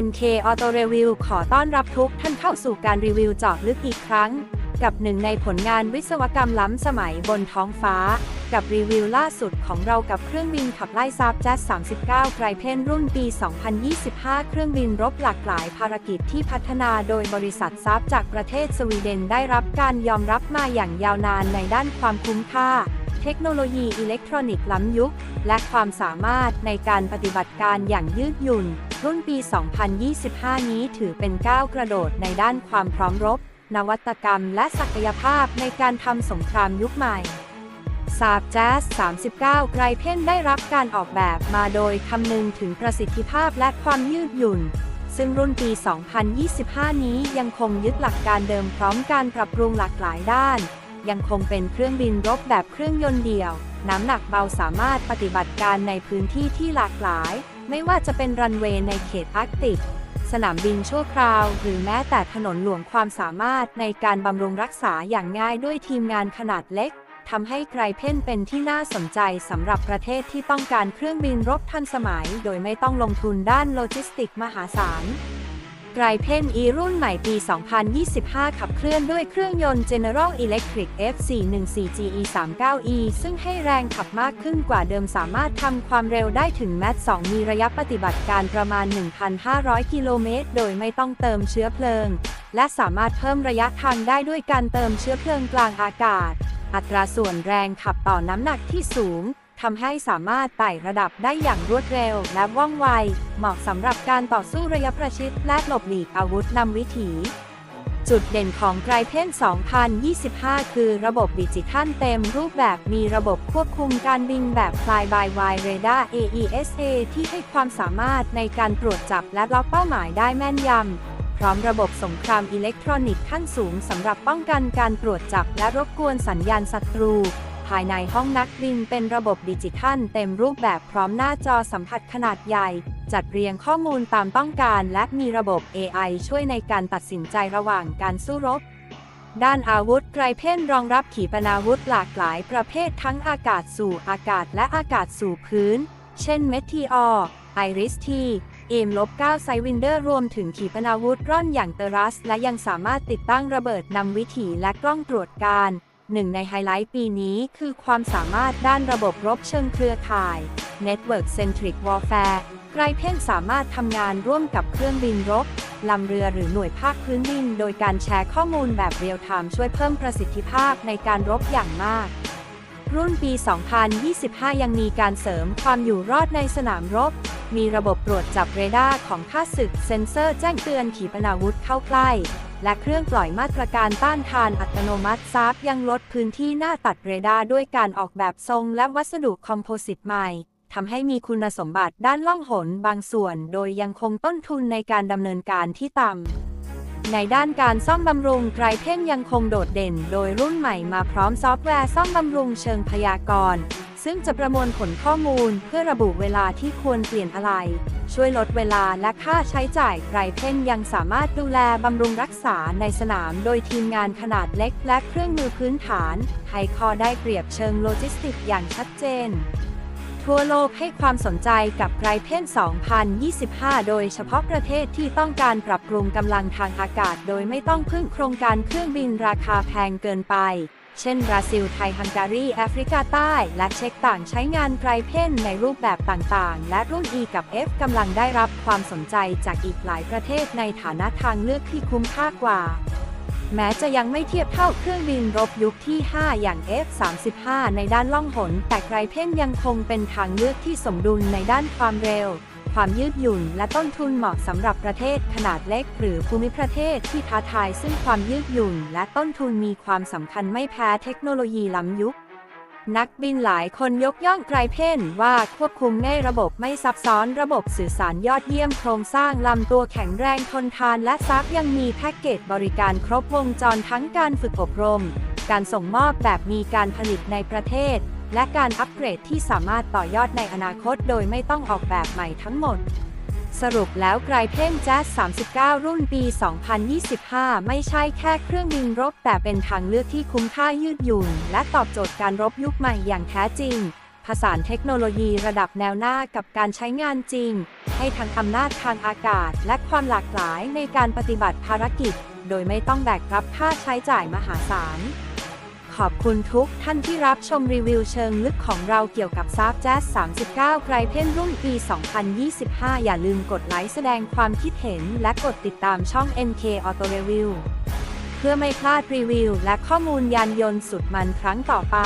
NK Auto Review ขอต้อนรับทุกท่านเข้าสู่การรีวิวเจาะลึกอีกครั้ง กับหนึ่งในผลงานวิศวกรรมล้ำสมัยบนท้องฟ้า กับรีวิวล่าสุดของเรากับเครื่องบินขับไล่ซาบแจ๊ส39ไกรเพนรุ่นปี 2025 เครื่องบินรบหลากหลายภารกิจที่พัฒนาโดยบริษัทซาบจากประเทศสวีเดนได้รับการยอมรับมาอย่างยาวนานในด้านความคุ้มค่าเทคโนโลยีอิเล็กทรอนิกส์ล้ำยุค และความสามารถในการปฏิบัติการอย่างยืดหยุ่น รุ่นปี 2025 นี้ถือเป็นก้าวกระโดดในด้านความพร้อมรบ นวัตกรรมและศักยภาพในการทำสงครามยุคใหม่ซาบแจ๊ส39 ไกรเพ่นได้รับการออกแบบมาโดยคำนึงถึงประสิทธิภาพและความยืดหยุ่น ซึ่งรุ่นปี 2025 นี้ยังคงยึดหลักการเดิมพร้อมการปรับปรุงหลากหลายด้าน ยังคงเป็นเครื่องบินรบแบบเครื่องยนต์เดี่ยว น้ำหนักเบาสามารถปฏิบัติการในพื้นที่ที่หลากหลาย ไม่ว่าจะเป็นรันเวย์ในเขตอาร์กติก สนามบินชั่วคราว หรือแม้แต่ถนนหลวงความสามารถในการบำรุงรักษาอย่างง่ายด้วยทีมงานขนาดเล็กทำให้ไกรเพ่นเป็นที่น่าสนใจสำหรับประเทศที่ต้องการเครื่องบินรบทันสมัย โดยไม่ต้องลงทุนด้านโลจิสติกมหาศาล ไกรเพ่น E รุ่นใหม่ปี 2025 ขับเคลื่อนด้วยเครื่องยนต์ General Electric F414GE 39E ซึ่งให้แรงขับมากขึ้นกว่าเดิมสามารถทำความเร็วได้ถึงแมต2มีระยะปฏิบัติการประมาณ 1,500 กิโลเมตร โดยไม่ต้องเติมเชื้อเพลิง และสามารถเพิ่มระยะทางได้ด้วยการเติมเชื้อเพลิงกลางอากาศ อัตราส่วนแรงขับต่อน้ำหนักที่สูง ทำให้สามารถไต่ระดับได้อย่างรวดเร็วและว่องไว เหมาะสำหรับการต่อสู้ระยะประชิดและหลบหลีกอาวุธนำวิถี จุดเด่นของไกรเพน2025 คือระบบดิจิทัลเต็มรูปแบบมีระบบควบคุมการบินแบบ Fly by Wire Radar AESA ที่ให้ความสามารถในการตรวจจับและล็อกเป้าหมายได้แม่นยำพร้อมระบบสงครามอิเล็กทรอนิกส์ขั้นสูงสำหรับป้องกันการตรวจจับและรบกวนสัญญาณศัตรูายในห้องนักบินเป็นระบบดิจิทัลเต็มรูปแบบพร้อมหน้าจอสัมผัสขนาดใหญ่ จัดเรียงข้อมูลตามต้องการและมีระบบ AI ช่วยในการตัดสินใจระหว่างการสู้รบ ด้านอาวุธไกรเพ่นรองรับขีปนาวุธหลากหลายประเภททั้งอากาศสู่อากาศและอากาศสู่พื้น เช่นเมทีออไอริสทีเอมลบ9ไซวินเดอร์รวมถึงขีปนาวุธร่อนอย่างเตอรัส และยังสามารถติดตั้งระเบิดนำวิถีและกล้องตรวจการ หนึ่งในไฮไลท์ปีนี้คือความสามารถด้านระบบรบเชิงเครือข่าย Network Centric Warfare ไกรเพ่นสามารถทำงานร่วมกับเครื่องบินรบลำเรือหรือหน่วยภาคพื้นดิน โดยการแชร์ข้อมูลแบบเรียลไทม์ช่วยเพิ่มประสิทธิภาพในการรบอย่างมาก รุ่นปี 2025 ยังมีการเสริมความอยู่รอดในสนามรบ มีระบบตรวจจับเรดาร์ของข้าศึก เซ็นเซอร์แจ้งเตือนขีปนาวุธเข้าใกล้ และเครื่องปล่อยมาตรการต้านทานอัตโนมัติซาบยังลดพื้นที่หน้าตัดเรดาร์ด้วยการออกแบบทรงและวัสดุคอมโพสิตใหม่ทำให้มีคุณสมบัติด้านล่องหนบางส่วน โดยยังคงต้นทุนในการดำเนินการที่ต่ำ ในด้านการซ่อมบำรุงไกรเพ่นยังคงโดดเด่น โดยรุ่นใหม่มาพร้อมซอฟต์แวร์ซ่อมบำรุงเชิงพยากรณ์ ซึ่งจะประมวลผลข้อมูลเพื่อระบุเวลาที่ควรเปลี่ยนอะไร ช่วยลดเวลาและค่าใช้จ่ายไกรเพ่นยังสามารถดูแลบำรุงรักษาในสนามโดยทีมงานขนาดเล็กและเครื่องมือพื้นฐานให้ข้อได้เปรียบเชิงโลจิสติกอย่างชัดเจน ทั่วโลกให้ความสนใจกับไกรเพน2025 โดยเฉพาะประเทศที่ต้องการปรับปรุงกำลังทางอากาศ โดยไม่ต้องพึ่งโครงการเครื่องบินราคาแพงเกินไป เช่นบราซิล ไทย ฮังการี แอฟริกาใต้ และเช็กต่างใช้งานไกรเพนในรูปแบบต่างๆ และรุ่น E กับ F กำลังได้รับความสนใจจากอีกหลายประเทศในฐานะทางเลือกที่คุ้มค่ากว่า แม้จะยังไม่เทียบเท่าเครื่องบินรบยุคที่ 5 อย่าง F-35 ในด้านล่องหน แต่ไกรเพ่นยังคงเป็นทางเลือกที่สมดุลในด้านความเร็ว ความยืดหยุ่นและต้นทุนเหมาะสำหรับประเทศขนาดเล็ก หรือภูมิประเทศที่ท้าทายซึ่งความยืดหยุ่นและต้นทุนมีความสำคัญไม่แพ้เทคโนโลยีล้ำยุค นักบินหลายคนยกย่องไกรเพ่นว่าควบคุมง่ายระบบไม่ซับซ้อนระบบสื่อสารยอดเยี่ยมโครงสร้างลำตัวแข็งแรงทนทาน และซับยังมีแพ็กเกจบริการครบวงจรทั้งการฝึกอบรม การส่งมอบแบบมีการผลิตในประเทศ และการอัปเกรดที่สามารถต่อยอดในอนาคตโดยไม่ต้องออกแบบใหม่ทั้งหมด สรุปแล้วไกรเพ่นแจ๊ส39 รุ่นปี 2025 ไม่ใช่แค่เครื่องบินรบ แต่เป็นทางเลือกที่คุ้มค่ายืดหยุ่น และตอบโจทย์การรบยุคใหม่อย่างแท้จริง ผสานเทคโนโลยีระดับแนวหน้ากับการใช้งานจริง ให้ทั้งอำนาจทางอากาศ และความหลากหลายในการปฏิบัติภารกิจ โดยไม่ต้องแบกรับค่าใช้จ่ายมหาศาล ขอบคุณทุกท่านที่รับชมรีวิวเชิงลึกของเราเกี่ยวกับซาฟแจ๊ส39 ไกรเพนรุ่นปี 2025 อย่าลืมกดไลค์แสดงความคิดเห็น และกดติดตามช่อง NK Auto Review เพื่อไม่พลาดรีวิว และข้อมูลยานยนต์สุดมันครั้งต่อไป